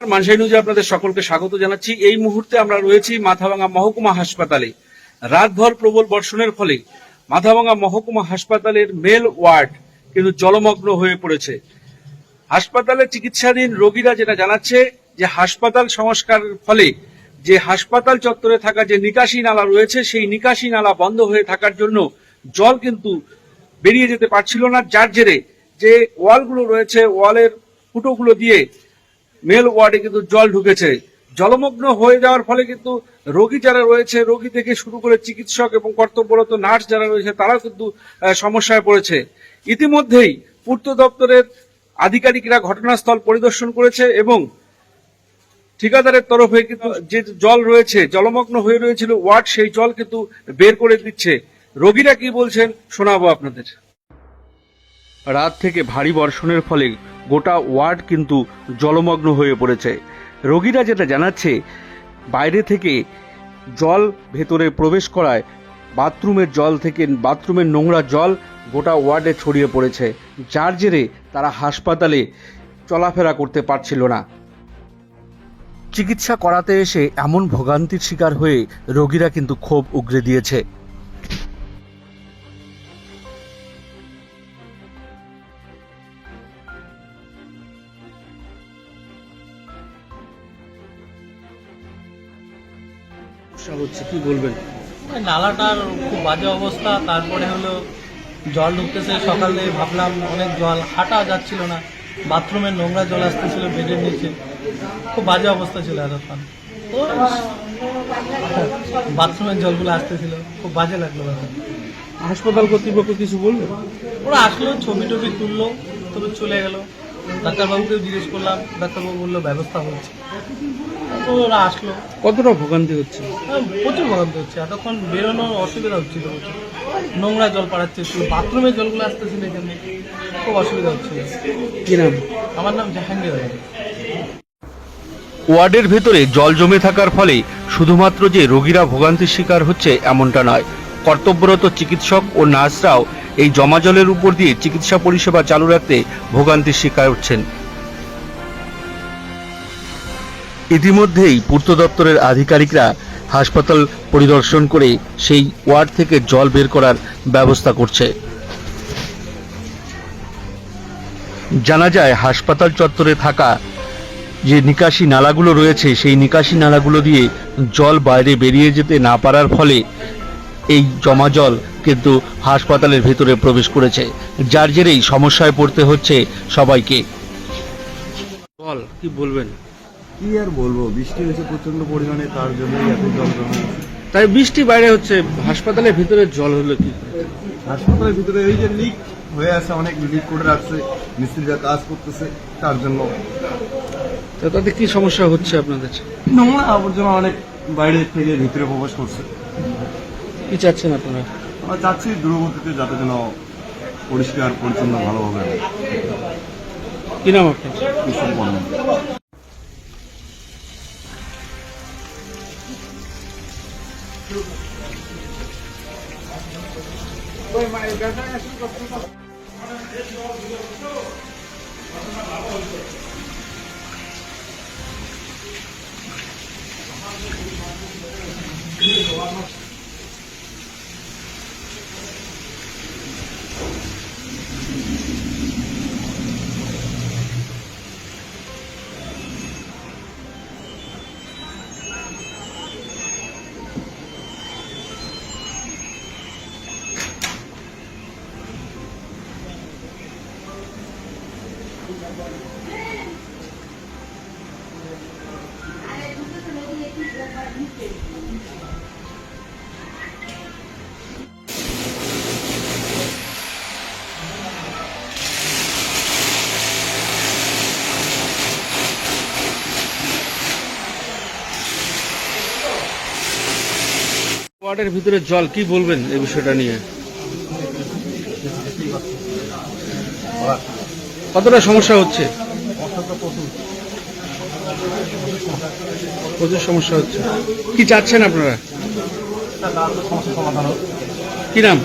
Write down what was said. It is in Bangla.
মানসাই নিউজে আপনাদের সকলকে স্বাগত জানাচ্ছি। এই মুহূর্তে আমরা রয়েছি মাথাভাঙ্গা মহকুমা হাসপাতালে। রাতভর প্রবল বর্ষণের ফলে মাথাভাঙ্গা মহকুমা হাসপাতালের মেল ওয়ার্ড কিন্তু জলমগ্ন হয়ে পড়েছে। হাসপাতালে চিকিৎসাধীন রোগীরা যেটা জানাচ্ছে যে হাসপাতাল সংস্কারের ফলে যে হাসপাতাল চত্বরে থাকা যে নিকাশি নালা রয়েছে, সেই নিকাশি নালা বন্ধ হয়ে থাকার জন্য জল কিন্তু বেরিয়ে যেতে পারছিল না। যার জেরে যে ওয়ালগুলো রয়েছে, ওয়ালের ফুটোগুলো দিয়ে মেল ওয়ার্ডে কিন্তু জল ঢুকেছে। জলমগ্ন হয়ে যাওয়ার ফলে কিন্তু রোগী যারা রয়েছে, রোগী থেকে শুরু করে চিকিৎসক এবং কর্তব্যরত নার্স যারা রয়েছে, তারাও কিন্তু সমস্যায় পড়েছে। ইতিমধ্যেই পূর্ত দপ্তরের আধিকারিকরা ঘটনাস্থল পরিদর্শন করেছে এবং ঠিকাদারের তরফে কিন্তু যে জল রয়েছে, জলমগ্ন হয়ে রয়েছিল ওয়ার্ড, সেই জল কিন্তু বের করে দিচ্ছে। রোগীরা কি বলছেন শোনাবো আপনাদের। রাত থেকে ভারী বর্ষণের ফলে গোটা ওয়ার্ড কিন্তু জলমগ্ন হয়ে পড়েছে। রোগীরা যেটা জানাচ্ছে, বাইরে থেকে জল ভেতরে প্রবেশ করায়, বাথরুমের জল থেকে বাথরুমের নোংরা জল গোটা ওয়ার্ডে ছড়িয়ে পড়েছে। যার জেরে তারা হাসপাতালে চলাফেরা করতে পারছিল না। চিকিৎসা করাতে এসে এমন ভোগান্তির শিকার হয়ে রোগীরা কিন্তু ক্ষোভ উগরে দিয়েছে। হচ্ছে কি বলবেন? নালাটার খুব বাজে অবস্থা তারপরে হলো জল ঢুকতেছে সকালে ভাবলাম অনেক জল হাঁটা যাচ্ছিল না বাথরুমের নোংরা জল আসতেছিল বেডের নিচে খুব বাজে অবস্থা ছিল এতক্ষণ। তো বাথরুমের জলগুলো আসতেছিল খুব বাজে লাগল হাসপাতাল কর্তৃপক্ষ কিছু বলল ওরা আসলো ছবি টবি তুললো তবে চলে গেল। ডাক্তারবাবুকেও জিজ্ঞেস করলাম ডাক্তারবাবু বলল ব্যবস্থা হচ্ছে। তো ওরা আসলো। কতটা ভোগান্তি হচ্ছে? হ্যাঁ, প্রচুর গরম হচ্ছে। এতক্ষণ বেরোনোর অসুবিধা হচ্ছিল নোংরা জল পাড়াচ্ছে শুধু বাথরুমের জলগুলো আসতেছিল এখানে। খুব অসুবিধা হচ্ছিল কি নাম? আমার নাম জাহাঙ্গীর ওয়ার্ডের ভেতরে জল জমে থাকার ফলে শুধুমাত্র যে রোগীরা ভোগান্তির শিকার হচ্ছে এমনটা নয় কর্তব্যরত চিকিৎসক ও নার্সরাও এই জমা জলের উপর দিয়ে চিকিৎসা পরিষেবা চালু রাখতে ভোগান্তির শিকার হচ্ছেন। ইতিমধ্যেই পূর্ত দপ্তরের আধিকারিকরা হাসপাতাল পরিদর্শন করে সেই ওয়ার্ড থেকে জল বের করার ব্যবস্থা করছে। জানা যায়, হাসপাতাল চত্বরে থাকা যে নিকাশি নালাগুলো রয়েছে, সেই নিকাশি নালাগুলো দিয়ে জল বাইরে বেরিয়ে যেতে না পারার ফলে এই জমা জল কিন্তু হাসপাতালের ভেতরে প্রবেশ করেছে। যার জেরেই সমস্যায় পড়তে হচ্ছে সবাইকে। বল কি বলবেন? কি আর বলব? বৃষ্টি হয়েছে প্রচণ্ড পরিমাণে তার জন্যই এত জল জমে তাই বৃষ্টি বাইরে হচ্ছে হাসপাতালের ভিতরে জল হলো কি? হাসপাতালের ভিতরে এই যে লিক হয়ে আছে অনেক লিক করে রাখছে মিস্ত্রিরা কাজ করতেছে তার জন্য। তো তাতে কি সমস্যা হচ্ছে আপনাদের? নোংরা আবর্জনা অনেক বাইরে থেকে ভিতরে প্রবেশ করছে। কি চাচ্ছেন আপনারা আমরা চাচ্ছি দূরবর্তীতে যাতে যেন পরিষ্কার পরিচ্ছন্ন ভালোভাবে। কি নাম আপনার কুসুম বর্মন। ওয়ার্ডের ভিতরে জল কি বলবেন এই বিষয়টা নিয়ে? কতটা সমস্যা হচ্ছে? প্রচুর সমস্যা হচ্ছে। কি চাচ্ছেন আপনারা? কি নাম?